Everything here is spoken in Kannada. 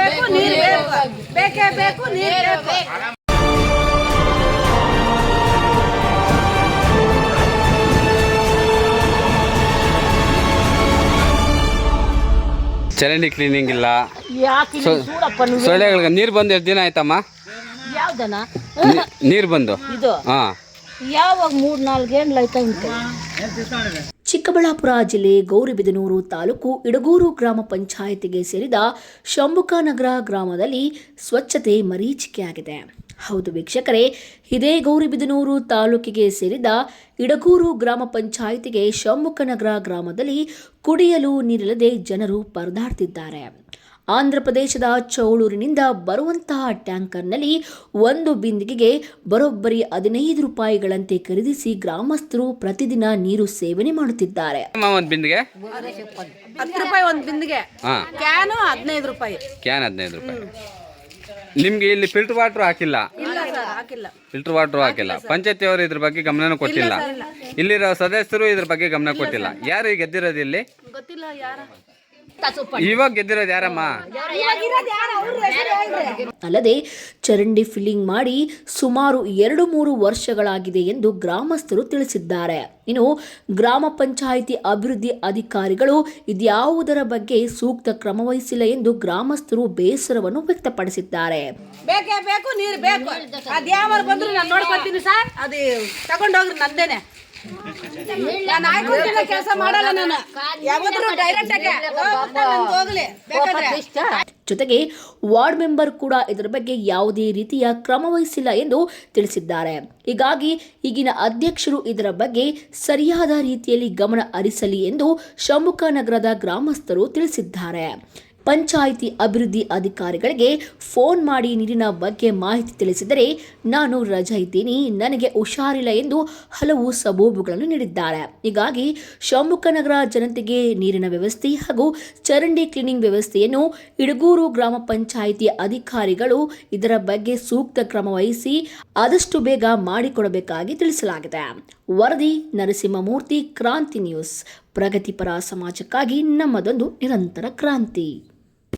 ಬೇಕು ನೀರು ಬೇಕು. ಬೇಕೇ. ಬೇಕು ನೀರು ಬೇಕು ಚರಂಡಿ ಕ್ಲೀನಿಂಗ್ ಇಲ್ಲ. ಸೊಳ್ಳೆಗಳಿಗೆ ನೀರು ಬಂದು ಎಷ್ಟು ದಿನ ಆಯ್ತಮ್ಮ? ಯಾವ್ದನ? ನೀರು ಬಂದು. ಹಾ. ಯಾವಾಗ ಮೂರ್ ನಾಲ್ಕು ಗಂಟೆ ಆಯ್ತಾ? ಉಂಟು ಚಿಕ್ಕಬಳ್ಳಾಪುರ ಜಿಲ್ಲೆ ಗೌರಿಬಿದನೂರು ತಾಲೂಕು ಇಡಗೂರು ಗ್ರಾಮ ಪಂಚಾಯಿತಿಗೆ ಸೇರಿದ ಶಂಭುಕಾನಗರ ಗ್ರಾಮದಲ್ಲಿ ಸ್ವಚ್ಛತೆ ಮರೀಚಿಕೆಯಾಗಿದೆ ಹೌದು ವೀಕ್ಷಕರೇ, ಇದೇ ಗೌರಿಬಿದನೂರು ತಾಲೂಕಿಗೆ ಸೇರಿದ ಇಡಗೂರು ಗ್ರಾಮ ಪಂಚಾಯಿತಿಗೆ ಶಂಭುಕನಗರ ಗ್ರಾಮದಲ್ಲಿ ಕುಡಿಯಲು ನೀರಿಲ್ಲದೆ ಜನರು ಪರದಾಡ್ತಿದ್ದಾರೆ. ಆಂಧ್ರ ಪ್ರದೇಶದ ಚೌಳೂರಿನಿಂದ ಬರುವಂತಹ ಟ್ಯಾಂಕರ್ನಲ್ಲಿ ಒಂದು ಬಿಂದಿಗೆಗೆ ಬರೋಬ್ಬರಿ ಹದಿನೈದು ರೂಪಾಯಿಗಳಂತೆ ಖರೀದಿಸಿ ಗ್ರಾಮಸ್ಥರು ಪ್ರತಿದಿನ ನೀರು ಸೇವನೆ ಮಾಡುತ್ತಿದ್ದಾರೆ. ಒಂದು ಬಿಂದಿಗೆ? ಹತ್ತು ರೂಪಾಯಿ ಒಂದು ಬಿಂದಿಗೆ. ಹಾಂ. ಕ್ಯಾನು ಹದಿನೈದು ರೂಪಾಯಿ. ಕ್ಯಾನ್ ಹದಿನೈದು ರೂಪಾಯಿ. ನಿಮ್ಗೆ ಇಲ್ಲಿ ಫಿಲ್ಟರ್ ವಾಟರ್ ಹಾಕಿಲ್ಲ? ಇಲ್ಲ ಸರ್ ಹಾಕಿಲ್ಲ. ಫಿಲ್ಟರ್ ವಾಟರ್ ಹಾಕಿಲ್ಲ. ಪಂಚಾಯತಿ ಅವರು ಇದ್ರ ಬಗ್ಗೆ ಗಮನ ಕೊಟ್ಟಿಲ್ಲ. ಇಲ್ಲಿರೋ ಸದಸ್ಯರು ಇದ್ರ ಬಗ್ಗೆ ಗಮನ ಕೊಟ್ಟಿಲ್ಲ. ಯಾರು ಈಗ ಗೆದ್ದಿರೋದು ಇಲ್ಲಿ? ಗೊತ್ತಿಲ್ಲ ಯಾರ. ಇವಾಗ ಗೆದ್ದಿರೋದು ಯಾರಮ್ಮ? ಅಲ್ಲದೆ ಚರಂಡಿ ಫಿಲ್ಲಿಂಗ್ ಮಾಡಿ ಸುಮಾರು ಎರಡು ಮೂರು ವರ್ಷಗಳಾಗಿದೆ ಎಂದು ಗ್ರಾಮಸ್ಥರು ತಿಳಿಸಿದ್ದಾರೆ. ಇನ್ನು ಗ್ರಾಮ ಪಂಚಾಯಿತಿ ಅಭಿವೃದ್ಧಿ ಅಧಿಕಾರಿಗಳು ಇದ್ಯಾವುದರ ಬಗ್ಗೆ ಸೂಕ್ತ ಕ್ರಮ ವಹಿಸಿಲ್ಲ ಎಂದು ಗ್ರಾಮಸ್ಥರು ಬೇಸರವನ್ನು ವ್ಯಕ್ತಪಡಿಸಿದ್ದಾರೆ. ಬೇಕೇ ಬೇಕು ನೀರು ಬೇಕು. ಬಂದ್ರು ನಾನು ನೋಡ್ಕೊತೀನಿ ಸರ್. ಅದು ತಗೊಂಡೋಗ್ರಿ ನಂದೇನೆ. ನಾನು ಆಯ್ಕೊಂತಿನ ಕೆಲಸ ಮಾಡಲ್ಲ ನಾನು. ಯಾವತ್ತೂ ಡೈರೆಕ್ಟ್ ಆಗಿ. ಹೋಗ್ಲಿ. ಬೇಕಾದ್ರೆ. ಜೊತೆಗೆ ವಾರ್ಡ್ ಮೆಂಬರ್ ಕೂಡ ಇದರ ಬಗ್ಗೆ ಯಾವುದೇ ರೀತಿಯ ಕ್ರಮ ವಹಿಸಿಲ್ಲ ಎಂದು ತಿಳಿಸಿದ್ದಾರೆ. ಹೀಗಾಗಿ ಈಗಿನ ಅಧ್ಯಕ್ಷರು ಇದರ ಬಗ್ಗೆ ಸರಿಯಾದ ರೀತಿಯಲ್ಲಿ ಗಮನ ಹರಿಸಲಿ ಎಂದು ಶಂಭುಕ ನಗರದ ಗ್ರಾಮಸ್ಥರು ತಿಳಿಸಿದ್ದಾರೆ. ಪಂಚಾಯಿತಿ ಅಭಿವೃದ್ಧಿ ಅಧಿಕಾರಿಗಳಿಗೆ ಫೋನ್ ಮಾಡಿ ನೀರಿನ ಬಗ್ಗೆ ಮಾಹಿತಿ ತಿಳಿಸಿದರೆ ನಾನು ರಜಾ ಇದ್ದೀನಿ, ನನಗೆ ಹುಷಾರಿಲ್ಲ ಎಂದು ಹಲವು ಸಬೂಬುಗಳನ್ನು ನೀಡಿದ್ದಾರೆ. ಹೀಗಾಗಿ ಶಂಭುಕನಗರ ಜನತೆಗೆ ನೀರಿನ ವ್ಯವಸ್ಥೆ ಹಾಗೂ ಚರಂಡಿ ಕ್ಲೀನಿಂಗ್ ವ್ಯವಸ್ಥೆಯನ್ನು ಇಡಗೂರು ಗ್ರಾಮ ಪಂಚಾಯಿತಿ ಅಧಿಕಾರಿಗಳು ಇದರ ಬಗ್ಗೆ ಸೂಕ್ತ ಕ್ರಮ ವಹಿಸಿ ಆದಷ್ಟು ಬೇಗ ಮಾಡಿಕೊಡಬೇಕಾಗಿ ತಿಳಿಸಲಾಗಿದೆ. ವರದಿ ನರಸಿಂಹಮೂರ್ತಿ, ಕ್ರಾಂತಿ ನ್ಯೂಸ್. ಪ್ರಗತಿಪರ ಸಮಾಜಕ್ಕಾಗಿ ನಮ್ಮದೊಂದು ನಿರಂತರ ಕ್ರಾಂತಿ.